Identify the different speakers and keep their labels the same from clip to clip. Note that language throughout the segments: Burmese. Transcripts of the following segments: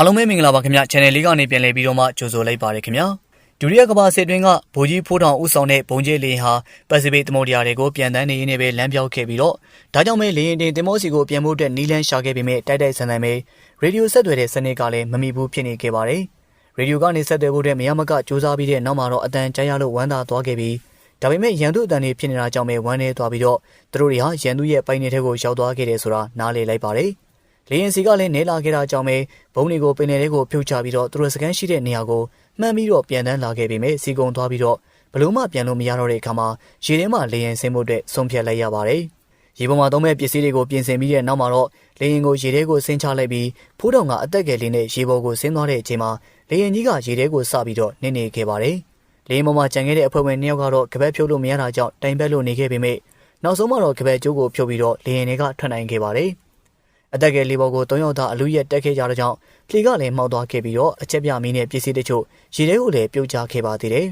Speaker 1: အားလုံးပဲမင်္ဂလာပါခင်ဗျ channel လေးကနေပြန်လည်ပြီးတော့မှကြိုဆိုလိုက်ပါရခင်ဗျာဒုတိယကမ္ဘာစစ်တွင်းကဗိုလ်ကြီးဖိုးထောင်ဦးဆောင်တဲ့ဘုံကျဲလေဟာပစိဖိတ်သမုဒ္ဒရာတွေကိုပြန်တန်းနေရင်းနဲ့ပဲလမ်းပြောက်ခဲ့ပြီးတော့ဒါကြောင့်ပဲလေရင်တင်တင်မောစီကိုပြန်ဖို့အတွက်နီလန်းရှာခဲ့ပေမဲ့တိုက်တိုက်ဆန်ဆန်ပဲရေဒီယိုဆက်သွယ်တဲ့စနစ်ကလည်းမမီဘူးဖြစ်နေခဲ့ပါတယ်ရေဒီယိုကနေဆက်သွယ်ဖို့အတွက်မရမကစူးစမ်းပြီးတဲ့နောက်မှာတော့အတန်ကြားရလို့ဝမ်းသာသွားခဲ့ပြီးဒါပေမဲ့ရန်သူအတန်တွေဖြစ်နေတာကြောင့်ပဲဝမ်းနေသွားပြီးတော့သူတို့တွေဟာရန်သူရဲ့ပိုင်နေတဲ့ကိုရောက်သွားခဲ့တယ်ဆိုတာနားလည်လိုက်ပါတယ် လေရင်စီကလည်းနေလာခဲ့တာကြောင့်ပဲဘုံတွေကိုပင်လယ်တွေကိုဖြုတ်ချပြီးတော့သူတို့စကန်ရှိတဲ့နေရာကိုမှန်ပြီးတော့ပြန်တန်းလာခဲ့ပေမဲ့စီကုံသွားပြီးတော့ဘလို့မှပြန်လို့မရတော့တဲ့အခါမှာရေထဲမှာလေရင်ဆင်းဖို့အတွက်ဆုံးဖြတ်လိုက်ရပါတယ်။ရေပေါ်မှာသုံးမဲ့ပစ္စည်းတွေကိုပြင်ဆင်ပြီးတဲ့နောက်မှာတော့လေရင်ကိုရေထဲကိုဆင်းချလိုက်ပြီးဖိုးတောင်ကအသက်ငယ်လေးနဲ့ရေပေါ်ကိုဆင်းသွားတဲ့အချိန်မှာလေရင်ကြီးကရေထဲကိုစပြီးတော့နင်းနေခဲ့ပါတယ်။လေရင်ပေါ်မှာကြံခဲ့တဲ့အဖွဲ့ဝင်နှစ်ယောက်ကတော့ကပတ်ဖြုတ်လို့မရတာကြောင့်တိုင်ပတ်လို့နေခဲ့ပေမဲ့နောက်ဆုံးမှာတော့ကပတ်ကျိုးကိုဖြုတ်ပြီးတော့လေရင်တွေကထွက်နိုင်ခဲ့ပါတယ်။ အတက်ကယ်လေးဘော်ကို၃ယောက်သားအလူရက်တက်ခဲ့ကြတဲ့ကြောင့်ဖလီကလည်းမှောက်သွားခဲ့ပြီးတော့အချက်ပြမီးနဲ့ပစ္စည်းတချို့ရေထဲကိုလည်းပြုတ်ကျခဲ့ပါသေးတယ်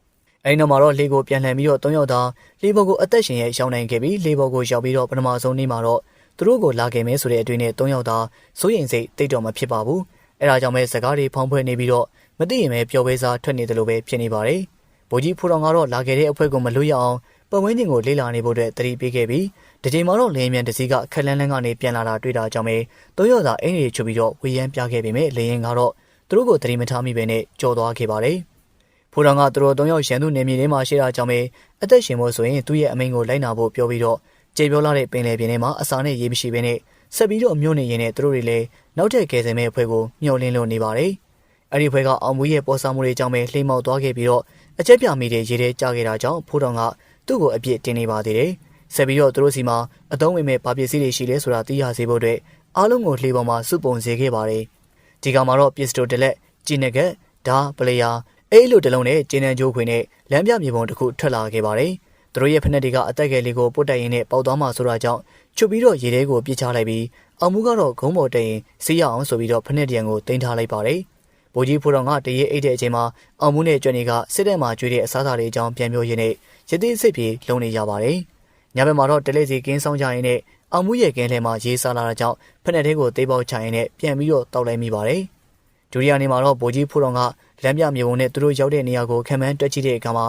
Speaker 1: ။အဲဒီနောက်မှာတော့လေကိုပြန်လှန်ပြီးတော့၃ယောက်သားလေဘော်ကိုအသက်ရှင်ရဲ့ရှောင်းနိုင်ခဲ့ပြီးလေဘော်ကိုရောက်ပြီးတော့ပထမဆုံးနေ့မှာတော့သူတို့ကိုလာခဲ့မယ်ဆိုတဲ့အတွေ့နဲ့၃ယောက်သားစိုးရင်စိတ်တိတ်တော်မဖြစ်ပါဘူး။အဲဒါကြောင့်ပဲစကားတွေဖောင်းဖွဲ့နေပြီးတော့မသိရင်ပဲပျော်ပွဲစားထွက်နေတယ်လို့ပဲဖြစ်နေပါတယ်။ဗိုလ်ကြီးဖူတော်ကတော့လာခဲ့တဲ့အဖွဲကိုမလွတ်ရအောင် ပတ်ဝန်းကျင်ကိုလေ့လာနေဖို့အတွက်တတိပေးခဲ့ပြီးဒီချိန်မှာတော့လေရင်မြန်တစည်းကခက်လန်းလန်းကနေပြန်လာတာတွေ့တာကြောင့်ပဲသုံးယောက်သာအင်းတွေချုပ်ပြီးတော့ဝေယမ်းပြခဲ့ပေမဲ့လေရင်ကတော့သူတို့ကိုတတိမထားမိပဲနဲ့ကြော်သွားခဲ့ပါတယ်။ဖိုးတော်ကသူတို့သုံးယောက်ရန်သူနေမြေထဲမှာရှိတာကြောင့်ပဲအသက်ရှင်ဖို့ဆိုရင်သူ့ရဲ့အမိန်ကိုလိုက်နာဖို့ပြောပြီးတော့ကြေပြောလာတဲ့ပင်လယ်ပြင်ထဲမှာအစာနဲ့ရေမရှိဘဲနဲ့ဆက်ပြီးတော့မြို့နေရင်နဲ့သူတို့တွေလည်းနောက်ထပ်ကယ်ဆယ်မဲ့အဖွဲ့ကိုမျှော်လင့်လို့နေပါတယ်။အဲ့ဒီဖွဲ့ကအောင်မူရဲ့ပေါ်ဆမှုတွေကြောင့်ပဲလှိမ့်မောက်သွားခဲ့ပြီးတော့အချက်ပြမိတဲ့ရေထဲကျခဲ့တာကြောင့်ဖိုးတော်က သူ့ကိုအပြစ်တင်နေပါသေးတယ်။ဆက်ပြီးတော့သူတို့စီမှာအသုံးဝင်မဲ့ဗာပစ္စည်းတွေရှိလဲဆိုတာသိရစေဖို့အတွက်အားလုံးကိုလှေပေါ်မှာစုပုံစေခဲ့ပါတယ်။ဒီကမှာတော့ပစ္စတိုတလက်ဂျီနဂက်ဒါပလေယာအဲ့လိုတလုံးနဲ့ဂျင်းနန်ဂျိုးခွေနဲ့လမ်းပြမြေပုံတစ်ခုထွက်လာခဲ့ပါတယ်။သူတို့ရဲ့ဖက်နှက်တွေကအသက်ငယ်လေးကိုပုတ်တက်ရင်းနဲ့ပေါက်သွားမှဆိုတာကြောင့်ချုပ်ပြီးတော့ရေထဲကိုပြစ်ချလိုက်ပြီးအောင်မှုကတော့ဂုံးပေါ်တက်ရင်စီးရအောင်ဆိုပြီးတော့ဖက်နှက်တရံကိုတင်ထားလိုက်ပါတယ်။ ဗိုလ်ကြီးဖိုးတော်ကတရေအိတ်တဲ့အချိန်မှာအောင်မှုနဲ့ကျွမ်းနေကစစ်တပ်မှကျွေးတဲ့အစားအစာတွေအကြောင်းပြန်ပြောရင်းနဲ့ရသေးစိတ်ပြေလုံနေကြပါတယ်။ညဘက်မှာတော့တလေးစီကင်းဆောင်ကြရင်နဲ့အောင်မှုရဲ့ကင်းထဲမှာရေးစားလာတာကြောင့်ဖက်နှက်သေးကိုသေးပေါက်ချရင်နဲ့ပြန်ပြီးတော့တောက်လိုက်မိပါတယ်။ဒုတိယနေ့မှာတော့ဗိုလ်ကြီးဖိုးတော်ကလမ်းပြမြေပုံနဲ့သူတို့ရောက်တဲ့နေရာကိုခံမှန်းတွက်ကြည့်တဲ့အခါမှာ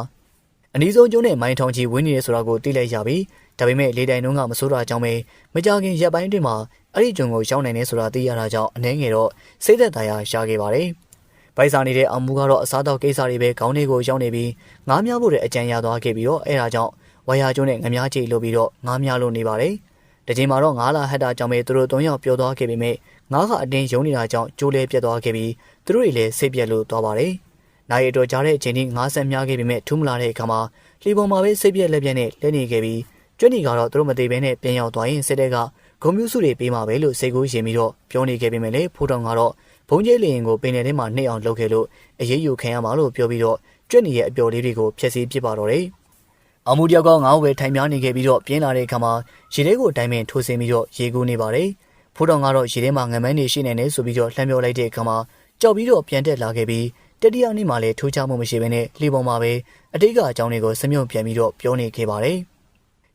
Speaker 1: အနီးဆုံးကျုံးနဲ့မိုင်းထောင်ကြီးဝင်းနေရဆိုတာကိုသိလိုက်ရပြီ။ဒါပေမဲ့လေတိုင်တုံးကမစိုးတာကြောင့်ပဲမကြခင်ရက်ပိုင်းတွင်မှာအဲ့ဒီကျုံကိုရှောင်းနိုင်နေဆိုတာသိရတာကြောင့်အနှဲငယ်တော့စိတ်သက်သာရာရှာခဲ့ပါတယ်။ ပိုက်စာနေတဲ့အောင်မူကတော့အစားတောက်ကိစ္စတွေပဲခေါင်းလေးကိုရောက်နေပြီးငားများဖို့တဲ့အကြံရသွားခဲ့ပြီးတော့အဲဒါကြောင့်ဝါယာကျုံးနဲ့ငမားချီလို့ပြီးတော့ငားများလို့နေပါတယ်။တချိန်မှာတော့ငားလာဟက်တာကြောင့်ပဲသူတို့၃ယောက်ပြောသွားခဲ့ပေမဲ့ငားကအတင်းယုံနေတာကြောင့်ကျိုးလဲပြတ်သွားခဲ့ပြီးသူတို့တွေလည်းစိတ်ပြက်လို့သွားပါတယ်။နိုင်ရတော့ကြားတဲ့အချိန်ကြီးငားဆက်များခဲ့ပေမဲ့ထူးမလာတဲ့အခါမှာလီပေါ်မှာပဲစိတ်ပြက်လက်ပြက်နဲ့လက်နေခဲ့ပြီးကျွတ်နီကတော့သူတို့မသေးဘဲနဲ့ပြန်ရောက်သွားရင်စစ်တပ်က ဂုံမျိုးစုတွေပေးမှာပဲလို့စိတ်ကူးရင်ပြီးတော့ပြောနေခဲ့ပေမဲ့လေဖိုးတောင်ကတော့ဘုံကျဲလရင်ကိုပင်နယ်ထဲမှာနှိမ့်အောင်လုပ်ခဲ့လို့အရေးယူခံရမှာလို့ပြောပြီးတော့ကျွတ်နီရဲ့အပျော်လေးတွေကိုဖျက်ဆီးပစ်ပါတော့တယ်။အမှုတယောက်ကငါ့ဝယ်ထိုင်များနေခဲ့ပြီးတော့ပြင်းလာတဲ့အခါမှာရေထဲကိုတိုင်ပင်ထိုးဆင်းပြီးတော့ရေကူးနေပါတယ်။ဖိုးတောင်ကတော့ရေထဲမှာငမန်းနေရှိနေတယ်ဆိုပြီးတော့လှမ်းပြောလိုက်တဲ့အခါမှာကြောက်ပြီးတော့ပြန်တက်လာခဲ့ပြီးတတိယနေ့မှလည်းထိုးချမှုမရှိဘဲနဲ့လှေပေါ်မှာပဲအတိတ်ကအကြောင်းတွေကိုစမြုံပြန်ပြီးတော့ပြောနေခဲ့ပါတယ်။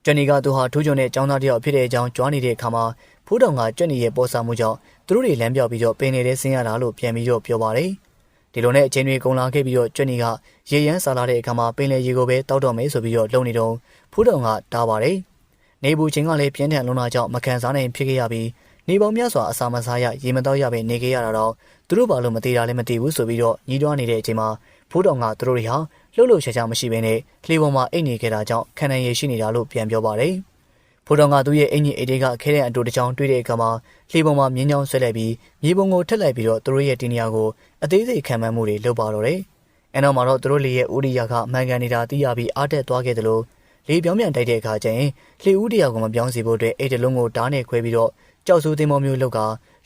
Speaker 1: ကျွန်းနီကသူဟာထိုးချုံတဲ့ចောင်းသားတယောက်ဖြစ်တဲ့အကြောင်းကြွားနေတဲ့အခါမှာဖိုးတောင်ကကျွန်းနီရဲ့ပေါ်ဆာမှုကြောင့်သူတို့တွေလမ်းပြောက်ပြီးတော့ပင်နေတဲ့ဆင်းရတာလို့ပြန်ပြီးတော့ပြောပါတယ်။ဒီလိုနဲ့အချိန်တွေကုန်လာခဲ့ပြီးတော့ကျွန်းနီကရေရမ်းစားလာတဲ့အခါမှာပင်လေရေကိုပဲတောက်တော့မယ်ဆိုပြီးတော့လုံနေတော့ဖိုးတောင်ကတားပါတယ်။နေဘူးချင်းကလည်းပြင်းထန်လွန်လာကြောင့်မခံစားနိုင်ဖြစ်ခဲ့ရပြီးနေပေါင်းများစွာအစာမစားရရေမတော့ရပဲနေခဲ့ရတာတော့သူတို့ဘာလို့မသေးတာလဲမသိဘူးဆိုပြီးတော့ညီးတွားနေတဲ့အချိန်မှာ ဖိုးတောင်ကသူတို့တွေဟာလှုပ်လှုပ်ရှားရှားမရှိဘဲနဲ့လှေပေါ်မှာအိတ်နေခဲ့တာကြောင့်ခံနိုင်ရရှိနေတာလို့ပြန်ပြောပါတယ်။ဖိုးတောင်ကသူ့ရဲ့အင်ကြီးအိတ်တွေကခဲတဲ့အတူတစ်ချောင်းတွေ့တဲ့အခါမှာလှေပေါ်မှာမြင်းချောင်းဆွဲလိုက်ပြီးမြေပုံကိုထက်လိုက်ပြီးတော့သူတို့ရဲ့တင်းနေရာကိုအသေးစိတ်ခံမှန်းမှုတွေလုပ်ပါတော့တယ်။အဲနောက်မှာတော့သူတို့လေရဲ့ဦးရိယာကမှန်ကန်နေတာသိရပြီးအားတက်သွားခဲ့တယ်လို့လေပြောင်းပြန်တိုက်တဲ့အခါကျရင်လှေဦးတရားကိုမပြောင်းစီဖို့အတွက်အိတ်တလုံးကိုတားနဲ့ခွဲပြီးတော့ကြောက်စိုးသင်းမောမျိုးလောက်က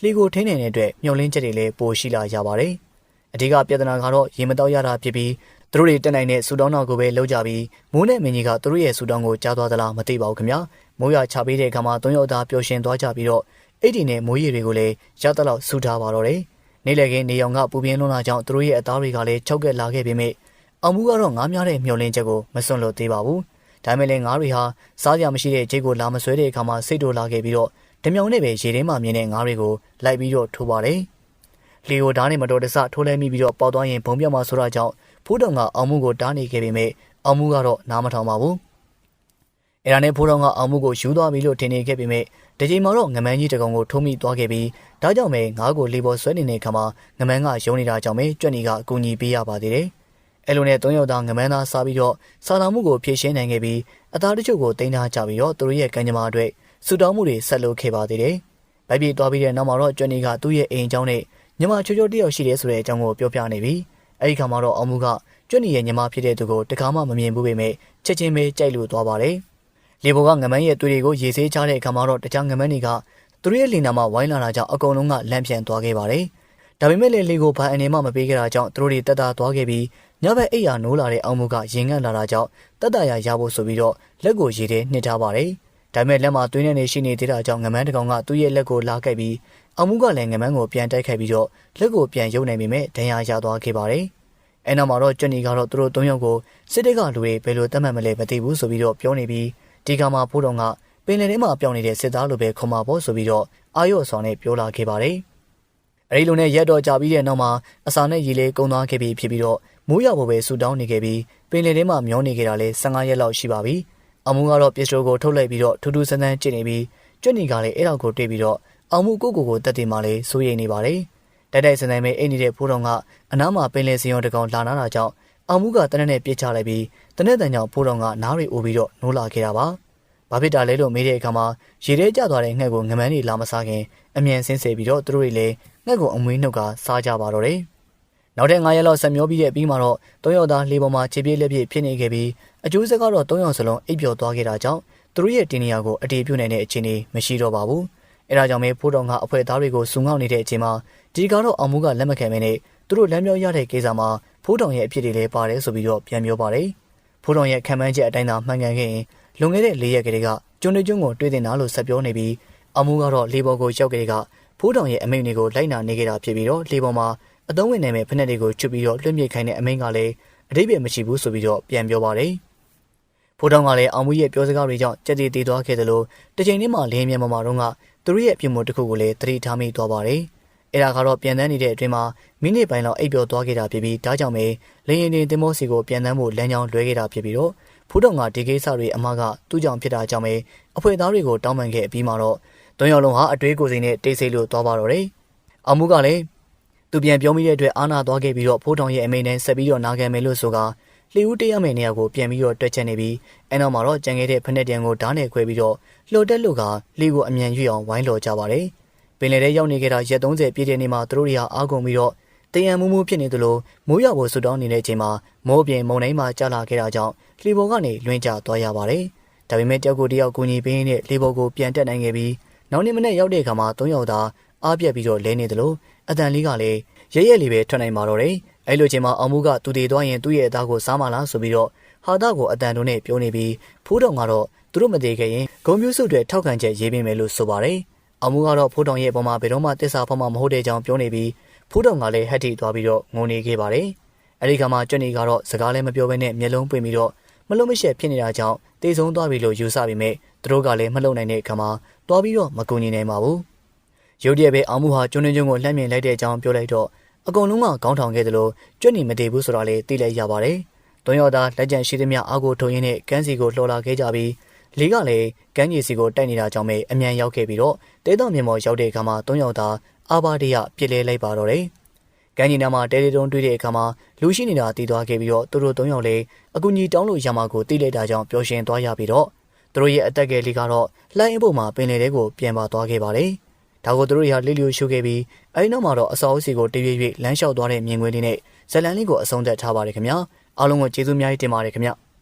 Speaker 1: လှေကိုထိန်းနေတဲ့အတွက်မျောလင်းချက်တွေလည်းပိုရှိလာကြပါတယ်။ အဓိကပြဿနာကတော့ရေမတောက်ရတာဖြစ်ပြီးသူတို့တွေတက်နိုင်တဲ့ဆူတောင်းတော်ကိုပဲလုပ်ကြပြီးမိုးနဲ့မင်းကြီးကသူတို့ရဲ့ဆူတောင်းကိုကြားသွားသလားမသိပါဘူးခင်ဗျာ။မိုးရချပေးတဲ့အခါမှာသုံးယောက်သားပျော်ရွှင်သွားကြပြီးတော့အိတ်ဒီနဲ့မိုးရီတွေကိုလည်းရသလောက်ဆူထားပါတော့တယ်။နေလေကင်းနေအောင်ကပူပြင်းလွန်းလာကြောင်းသူတို့ရဲ့အသားတွေကလည်းချုပ်ကက်လာခဲ့ပေမဲ့အောင်မှုကတော့ငားများတဲ့မျောလင်းချက်ကိုမစွန့်လို့သေးပါဘူး။ဒါမဲ့လည်းငါးတွေဟာစားကြမရှိတဲ့ဂျိတ်ကိုလာမဆွဲတဲ့အခါမှာစိတ်တိုလာခဲ့ပြီးတော့ဓမြောင်နဲ့ပဲရေထဲမှာမြင်တဲ့ငါးတွေကိုလိုက်ပြီးတော့ထိုးပါတယ်။ လေကိုဓာတ်နဲ့မတော်တဆထိုးလဲမိပြီးတော့ပေါက်သွားရင်ဘုံပြောက်မှာဆိုတော့ကြောင့်ဖိုးတောင်ကအောင်မှုကိုတားနေခဲ့ပေမဲ့အောင်မှုကတော့နားမထောင်ပါဘူး။အဲဒါနဲ့ဖိုးတောင်ကအောင်မှုကိုယူသွားပြီလို့ထင်နေခဲ့ပေမဲ့ဒီချိန်မှာတော့ငမန်းကြီးတကောင်ကိုထုံးမိသွားခဲ့ပြီးဒါကြောင့်ပဲငါးကိုလေပေါ်ဆွဲနေတဲ့ခါမှာငမန်းကယုံနေတာကြောင့်ပဲကြွက်နီကအကူအညီပေးရပါသေးတယ်။အဲလိုနဲ့သုံးယောက်သားငမန်းသားစားပြီးတော့စာနာမှုကိုဖြည့်ရှင်းနိုင်ခဲ့ပြီးအသားတချို့ကိုတင်ထားကြပြီးတော့သူတို့ရဲ့ကံကြမ္မာအတွက်ဆူတောင်းမှုတွေဆက်လုပ်ခဲ့ပါသေးတယ်။ဗိုက်ပြေသွားပြီးတဲ့နောက်မှာတော့ကြွက်နီကသူ့ရဲ့အိမ်အကြောင်းနဲ့ ညီမချိုချိုတယောက်ရှိတယ်ဆိုတဲ့အကြောင်းကိုပြောပြနေပြီ။အဲဒီခါမှာတော့အောင်မှုကကျွတ်နီရဲ့ညီမဖြစ်တဲ့သူကိုတကားမှမမြင်ဘူးပေမဲ့ချက်ချင်းပဲကြိုက်လို့သွားပါတယ်။လေဘောကငမန်းရဲ့သွေးတွေကိုရေဆေးချတဲ့အခါမှာတော့တခြားငမန်းတွေကသူတို့ရဲ့လင်နာမှာဝိုင်းလာတာကြောင့်အကုန်လုံးကလန့်ပြန်သွားခဲ့ပါတယ်။ဒါပေမဲ့လေလေကိုဘာအနေမှမပေးခဲ့တာကြောင့်သူတို့တွေတက်တာသွားခဲ့ပြီးညဘက်အိပ်ယာနိုးလာတဲ့အောင်မှုကရင်ငတ်လာတာကြောင့်တက်တာရရဖို့ဆိုပြီးတော့လက်ကိုရေထဲနှစ်ထားပါတယ်။ ဒါပေမဲ့လက်မှာသွေးနဲ့နေရှိနေသေးတာကြောင့်ငမန်းတကောင်ကသူ့ရဲ့လက်ကိုလာခဲ့ပြီးအောင်မှုကလည်းငမန်းကိုပြန်တိုက်ခဲ့ပြီးတော့လက်ကိုပြန်ယုံနိုင်ပေမဲ့ဒဏ်ရာရသွားခဲ့ပါတယ်။အဲနောက်မှာတော့ကျွနီကတော့သူတို့၃ယောက်ကိုစစ်တပ်ကလူတွေဘယ်လိုတတ်မှတ်မလဲမသိဘူးဆိုပြီးတော့ပြောနေပြီးဒီကမှာဖိုးတော်ကပင်လယ်ထဲမှာပြောင်းနေတဲ့စစ်သားလိုပဲခေါ်မှာပေါ့ဆိုပြီးတော့အာရုံဆောင်နဲ့ပြောလာခဲ့ပါတယ်။အဲဒီလိုနဲ့ရက်တော့ကြာပြီးတဲ့နောက်မှာအစာနဲ့ရေလေးကုန်းသွားခဲ့ပြီးဖြစ်ပြီးတော့မိုးရွာပေါ်ပဲဆူတောင်းနေခဲ့ပြီးပင်လယ်ထဲမှာမျောနေခဲ့တာလဲ15ရက်လောက်ရှိပါပြီ။ အမှုကတော့ပစ္စတိုကိုထုတ်လိုက်ပြီးတော့ထူးထူးဆန်းဆန်းကျင့်နေပြီးကျွတ်နီကလည်းအဲ့တော့ကိုတွေ့ပြီးတော့အောင်မှုကိုကိုကိုတက်တင်မှလည်းစိုးရိမ်နေပါတယ်။တိုက်တိုက်စံတိုင်းပဲအိတ်နေတဲ့ဖိုးတော်ကအနားမှာပင်လယ်စင်ရုံတကောင်လာနာတာကြောင့်အောင်မှုကတနက်နဲ့ပြစ်ချလိုက်ပြီးတနက်တန်ကြောင့်ဖိုးတော်ကနားရီအိုပြီးတော့နိုးလာခဲ့တာပါ။ဘာဖြစ်တာလဲလို့မေးတဲ့အခါမှာရေထဲကျသွားတဲ့ငှက်ကိုငမန်းတွေလာမစားခင်အမြန်ဆင်းဆဲပြီးတော့သူတို့တွေလည်းငှက်ကိုအမွေးနှုတ်ကစားကြပါတော့တယ်။ နောက်တဲ့9ရက်လောက်ဆက်မျောပြီးတဲ့ပြီးမှတော့၃ယောက်သားလေးပေါ်မှာခြေပြေးလက်ပြေးဖြစ်နေခဲ့ပြီးအကျိုးဆက်ကတော့၃ယောက်စလုံးအိပ်ပျော်သွားခဲ့တာကြောင့်သူတို့ရဲ့တင်နေရာကိုအတေးပြုတ်နိုင်တဲ့အခြေအနေမရှိတော့ပါဘူး။အဲဒါကြောင့်ပဲဖိုးတော်ကအဖွဲသားတွေကိုစုံငေါက်နေတဲ့အချိန်မှာဒီကတော့အောင်မှုကလက်မခံမနဲ့သူတို့လမ်းပြောရတဲ့ကိစ္စမှာဖိုးတော်ရဲ့အဖြစ်တွေလည်းပါတယ်ဆိုပြီးတော့ပြန်ပြောပါတယ်။ဖိုးတော်ရဲ့ခံမှန်းချက်အတိုင်းသာမှန်ကန်ခဲ့ရင်လွန်ခဲ့တဲ့၄ရက်ကလေးကကျွန်းတွကျွန်းကိုတွေးတင်တာလို့ဆက်ပြောနေပြီးအမှုကတော့လေပေါ်ကိုရောက်ကလေးကဖိုးတောင်ရဲ့အမိန့်တွေကိုလိုက်နာနေကြတာဖြစ်ပြီးတော့လေပေါ်မှာ အသုံးဝင်နိုင်မဲ့ဖက်နှက်တွေကိုချွတ်ပြီးတော့လွှင့်မြေခိုင်းတဲ့အမိန့်ကလည်းအတိတ်ပဲမရှိဘူးဆိုပြီးတော့ပြန်ပြောပါတယ်။ဖိုးတောင်ကလည်းအောင်မှုရဲ့ပြောစကားတွေကြောင့်ကြက်တီတည်သွားခဲ့တယ်လို့တစ်ချိန်တည်းမှာလင်းမြန်မာတော့ကသူတို့ရဲ့အပြုံမှုတစ်ခုကိုလည်းသတိထားမိသွားပါတယ်။အဲ့ဒါကတော့ပြန်တန်းနေတဲ့အတွင်းမှာမိနစ်ပိုင်းလောက်အိပ်ပျော်သွားခဲ့တာဖြစ်ပြီးဒါကြောင့်ပဲလင်းရင်တင်တင်မောစီကိုပြန်တန်းဖို့လမ်းကြောင်းလွဲခဲ့တာဖြစ်ပြီးတော့ဖူးတော်ကဒီကိစ္စတွေအမကသူ့ကြောင့်ဖြစ်တာကြောင့်ပဲအဖွဲ့သားတွေကိုတောင်းပန်ခဲ့ပြီးမှတော့တွန်းရောက်လုံးဟာအတွေးကိုယ်စိနဲ့တိတ်ဆိတ်လို့သွားပါတော့တယ်။အမှုကလည်း သူပြန်ပြောမိတဲ့အတွက်အာနာသွားခဲ့ပြီးတော့ဖိုးတောင်ရဲ့အမိန်နဲ့ဆက်ပြီးတော့နာခံမယ်လို့ဆိုကလှီဦးတရမယ်နေရာကိုပြန်ပြီးတော့တွက်ချက်နေပြီးအဲနောက်မှာတော့ကြံခဲ့တဲ့ဖက်နဲ့တန်ကိုဓာတ်နဲ့ခွဲပြီးတော့လှိုတက်လို့ကလှီကိုအမြန်ရွေ့အောင်ဝိုင်းလော်ကြပါတယ်။ပင်လယ်ထဲရောက်နေခဲ့တာရက်30ပြည့်တဲ့နေ့မှာသူတို့တွေဟာအားကုန်ပြီးတော့တရံမှုမှုဖြစ်နေသလိုမိုးရွာဖို့ဆူတောင်းနေတဲ့အချိန်မှာမိုးပြင်မုန်တိုင်းမှာကြာလာခဲ့တာကြောင့်လှေပေါ်ကနေလွင့်ကျသွားရပါတယ်။ဒါပေမဲ့တယောက်ကိုတယောက်ကူညီပေးနေတဲ့လှေပေါ်ကိုပြန်တက်နိုင်ခဲ့ပြီးနောက်နေ့မနေ့ရောက်တဲ့အခါမှာ၃ယောက်သာ အားပြက်ပြီးတော့လဲနေသလိုအတန်လေးကလည်းရဲရဲလေးပဲထွက်နိုင်มาတော့တယ်။အဲလိုချိန်မှာအောင်မှုကသူတည်သွားရင်သူ့ရဲ့အသားကိုစားမလားဆိုပြီးတော့ဟာတာကိုအတန်တို့နဲ့ပြောနေပြီးဖိုးတော်ကတော့သူတို့မတည်ခဲ့ရင်ဂုံမျိုးစုတွေထောက်ခံချက်ရေးပေးမယ်လို့ဆိုပါတယ်။အောင်မှုကတော့ဖိုးတော်ရဲ့အပေါ်မှာဘယ်တော့မှတစ္ဆာဖောက်မှမဟုတ်တဲ့ကြောင်းပြောနေပြီးဖိုးတော်ကလည်းဟက်တီသွားပြီးတော့ငုံနေခဲ့ပါတယ်။အဲဒီကမှကျွတ်နေကတော့စကားလည်းမပြောဘဲနဲ့မျက်လုံးပွင့်ပြီးတော့မလုံးမရှက်ဖြစ်နေတာကြောင့်တေဆုံးသွားပြီလို့ယူဆပြီးမြဲသူတို့ကလည်းမလုံနိုင်တဲ့အခါမှာသွားပြီးတော့မကူညီနိုင်ပါဘူး။ ရုတ်တရက်ပဲအောင်မှုဟာကျွန်းတွင်းကျွန်းကိုလှမ်းမြင်လိုက်တဲ့အကြောင်းပြောလိုက်တော့အကုန်လုံးကခေါင်းထောင်ခဲ့တယ်လို့ကျွတ်နေမတည်ဘူးဆိုတာလည်းသိလိုက်ရပါတယ်။တွန်းရောသားလက်ကျန်ရှိသမျှအာကိုထုံရင်းနဲ့ကန်းစီကိုလှော်လာခဲ့ကြပြီးလေးကလည်းကန်းကြီးစီကိုတိုက်နေတာကြောင့်ပဲအမြန်ရောက်ခဲ့ပြီးတော့တဲတော်မြင်မော်ရောက်တဲ့အခါမှာတွန်းရောသားအာဘာတရပြစ်လဲလိုက်ပါတော့တယ်။ကန်းကြီးနာမှာတဲတဲတုံးတွေ့တဲ့အခါမှာလူရှိနေတာတည်သွားခဲ့ပြီးတော့သူတို့၃ယောက်လည်းအကူကြီးတောင်းလို့ရမှာကိုသိလိုက်တာကြောင့်ပျော်ရွှင်သွားရပြီးတော့သူတို့ရဲ့အသက်ကလေးကတော့လှိုင်းအဖို့မှာပင်လယ်ထဲကိုပြန်ပါသွားခဲ့ပါတယ်။ ဒါကိုသူတို့ရလီလီယိုရှုခဲ့ပြီးအဲဒီနောက်မှာတော့အစောအစီကိုတရွေ့ရွေ့လမ်းလျှောက်သွားတဲ့မြင်ကွင်းလေးနဲ့ဇလန်လေးကိုအဆုံးသတ်ထားပါတယ်ခင်ဗျာ။အားလုံးကိုကျေးဇူးများကြီးတင်ပါတယ်ခင်ဗျာ။